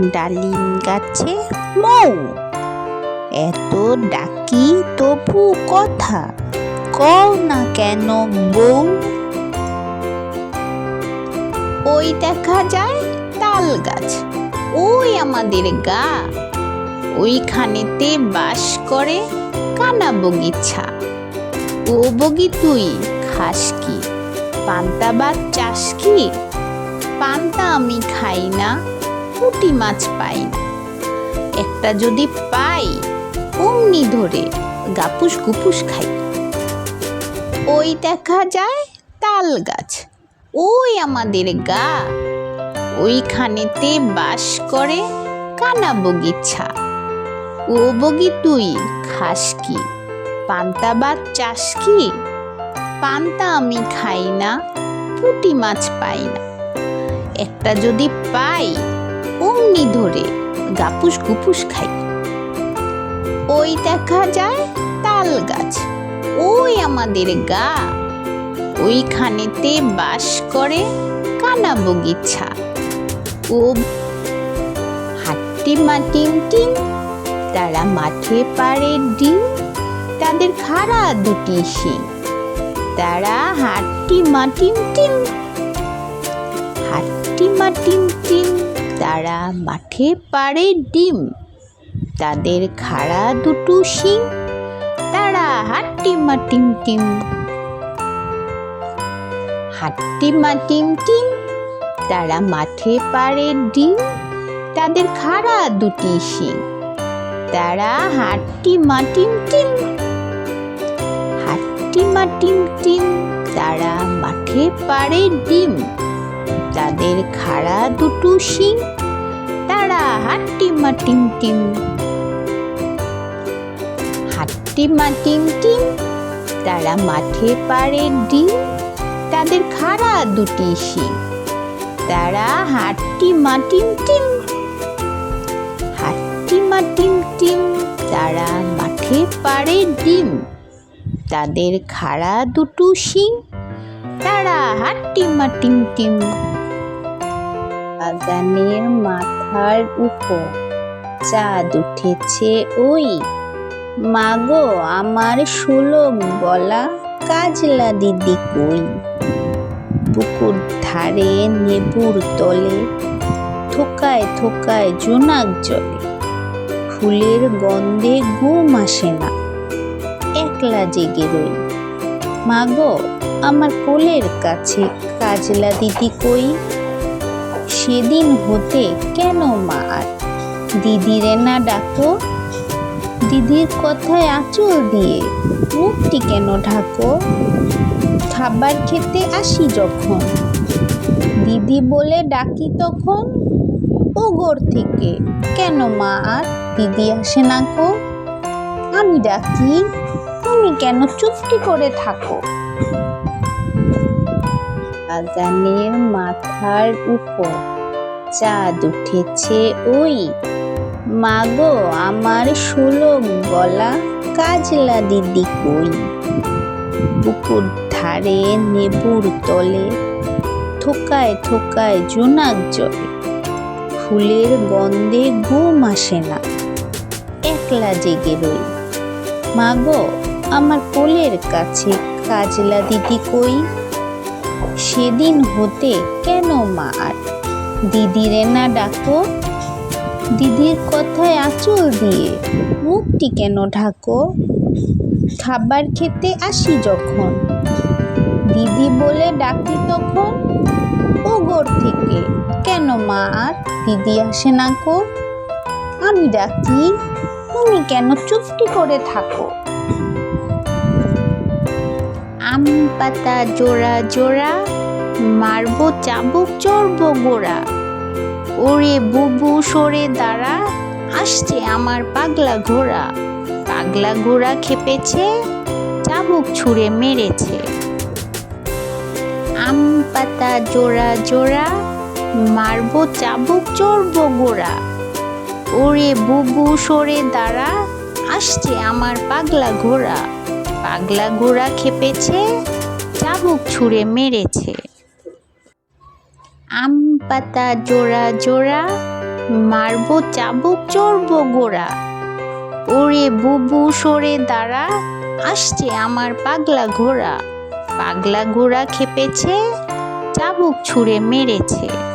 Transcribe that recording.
ডালিম গাছে? মৌ! এত ডাকি তবু কথা, কও না কেন বউ ওই দেখা যায় তাল গাছ, ওই আমাদের গা। ওইখানেতে বাস করে কানা বগিছা ও বগি তুই খাস কি? পান্তা ভাত চাস কি? পান্তা আমি খাই না। পুঁটি মাছ পাই। একটা যদি পাই, অমনি ধরে গাপুস গুপুস খাই। ওই দেখা যায় তাল গাছ, ওই আমাদের গা। ওইখানেতে বাস করে কানা বগিছা ও বগি তুই খাস কি? পান্তা ভাত চাস কি? পান্তা আমি খাই না পুঁটি মাছ পাই না। একটা যদি পাই অমনি ধরে গাপুস গুপুস খাই। ওই দেখা যায় তাল গাছ, ওই আমাদের গা। ওইখানেতে বাস করে কানা বগিছা ও হাট্টি মাটিম টিম তারা মাঠে পারে ডিম, তাদের খাড়া দুটি শিং। তারা হাট্টি মাটিম টিম হাট্টি মাটিম টিম তারা মাঠে পারে ডিম। তাদের খাড়া দুটো শিং। তারা হাট্টি মাটিম টিম। হাট্টি মাটিম টিম। তারা মাঠে পারে ডিম। তাদের খাড়া দুটি শিং। তারা হাট্টি মাটিম টিম। হাট্টি মাটিম টিম। তারা মাঠে পারে ডিম। তাদের খাড়া দুটো শিং, তারা হাট্টি মাটিম টিম। হাট্টি মাটিম টিম, তারা মাঠে পারে ডিম, তাদের খাড়া দুটি শিং, তারা হাট্টি মাটিম টিম। হাট্টি মাটিম টিম, তারা মাঠে পারে ডিম, তাদের খাড়া দুটো শিং তারা হাট্টি মাটিম টিম। বাগানের মাথার উপর চাঁদ উঠেছে ওই। মাগো, আমার সুলভ গলা কাজলা দিদি কই? পুকুর ধারে নেবুর তলে থোকায় থোকায় জোনাক জলে। ফুলের গন্ধে ঘুম আসে না, একলা জেগে রই। মাগো, আমার কোলের কাছে কাজলা দিদি কই? সেদিন হতে কেন মা আর? দিদিরে না ডাকো। দিদির কথায় আঁচল দিয়ে মুখটি কেন ঢাকো? খাবার খেতে আসি যখন। দিদি বলে ডাকি তখন? ওগর থেকে। কেন মা আর? দিদি আসে না কো? আমি ডাকি। তুমি কেন চুপটি করে থাকো? বাগানের মাথার উপর চাঁদ উঠেছে ওই। মাগো, আমার সুলভ গলা কাজলা দিদি কই? পুকুর ধারে নেবুর তলে থোকায় থোকায় জোনাক জলে। ফুলের গন্ধে ঘুম আসে না, একলা জেগে রই। মাগো আমার কোলের কাছে। কাজলা দিদি কই? সেদিন হতে কেন মা আর? দিদিরে না ডাকো। দিদির কথায় আঁচল দিয়ে মুখটি কেন ঢাকো? খাবার খেতে আসি যখন। দিদি বলে ডাকি তখন। ওগর থেকে। কেন মা আর? দিদি আসে না কো? আমি ডাকি, তুমি কেন চুপটি করে থাকো? পাতা জোড়া জোড়া, মারবো চাবুক, চড়বো গোড়া। ওরে বুবু সরে দাঁড়া, আসছে আমার পাগলা ঘোড়া। পাগলা ঘোড়া খেপেছে, চাবুক ছুঁড়ে মেরেছে। আম পাতা জোড়া জোড়া, মারবো চাবুক, চড়বো গোড়া। ওরে বুবু সরে দাঁড়া, আসছে আমার পাগলা ঘোড়া। পাগলা ঘোড়া খেপেছে চাবুক ছুঁড়ে মেরেছে। আম পাতা জোড়া জোড়া, মারবো চাবুক চড়বো গোড়া। ওরে বুবু সরে দাঁড়া, আসছে আমার পাগলা ঘোড়া। পাগলা ঘোড়া খেপেছে, চাবুক ছুঁড়ে মেরেছে।